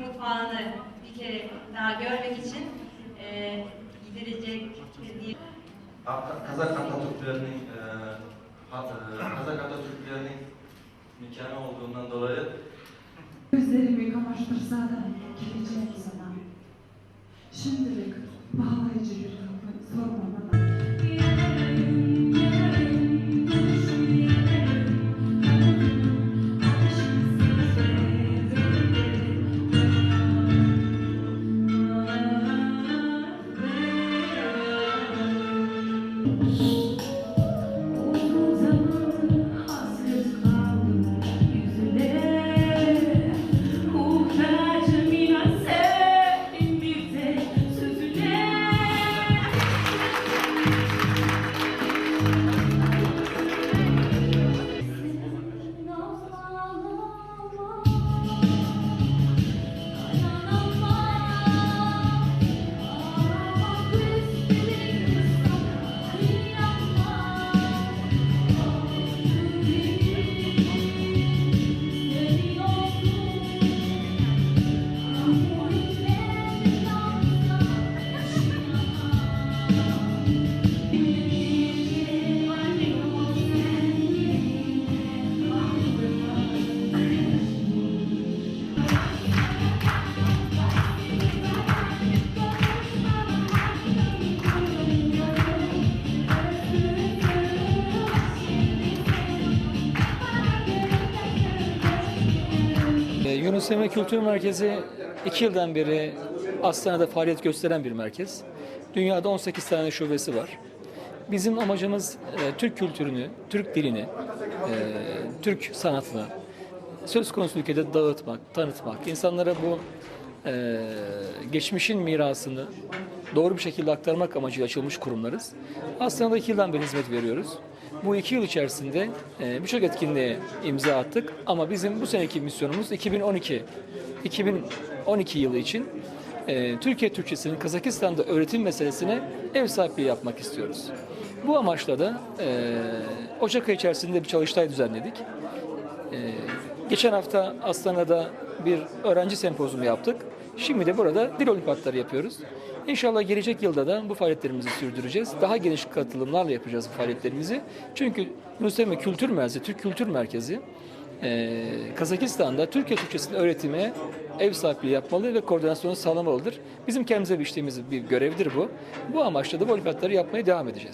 irfanını bir kere daha görmek için e, gidilecek diye Kazak Atatürklerinin e, e, Kazak Atatürklerinin mekanı olduğundan dolayı Gözlerimi kamaştırsa da geleceğim sana. Şimdilik bağlayıcı bir kapı sorma Mm-hmm. Yunus Emre Kültür Merkezi iki yıldan beri Astana'da faaliyet gösteren bir merkez. Dünyada 18 tane şubesi var. Bizim amacımız e, Türk kültürünü, Türk dilini, e, Türk sanatını söz konusu ülkede dağıtmak, tanıtmak, insanlara bu e, geçmişin mirasını doğru bir şekilde aktarmak amacıyla açılmış kurumlarız. Aslında iki yıldan beri hizmet veriyoruz. Bu iki yıl içerisinde e, birçok etkinliğe imza attık ama bizim bu seneki misyonumuz 2012 2012 yılı için e, Türkiye Türkçesinin Kazakistan'da öğretim meselesine ev sahipliği yapmak istiyoruz. Bu amaçla da e, Ocak ayı içerisinde bir çalıştay düzenledik. Ee, geçen hafta Astana'da bir öğrenci sempozumu yaptık. Şimdi de burada dil olimpiyatları yapıyoruz. İnşallah gelecek yılda da bu faaliyetlerimizi sürdüreceğiz. Daha geniş katılımlarla yapacağız bu faaliyetlerimizi. Çünkü Yunus Kültür Merkezi, Türk Kültür Merkezi e, Kazakistan'da Türkiye Türkçesinin öğretime ev sahipliği yapmalı ve koordinasyonu sağlamalıdır. Bizim kendimize biçtiğimiz bir görevdir bu. Bu amaçla da bu olimpiyatları yapmaya devam edeceğiz.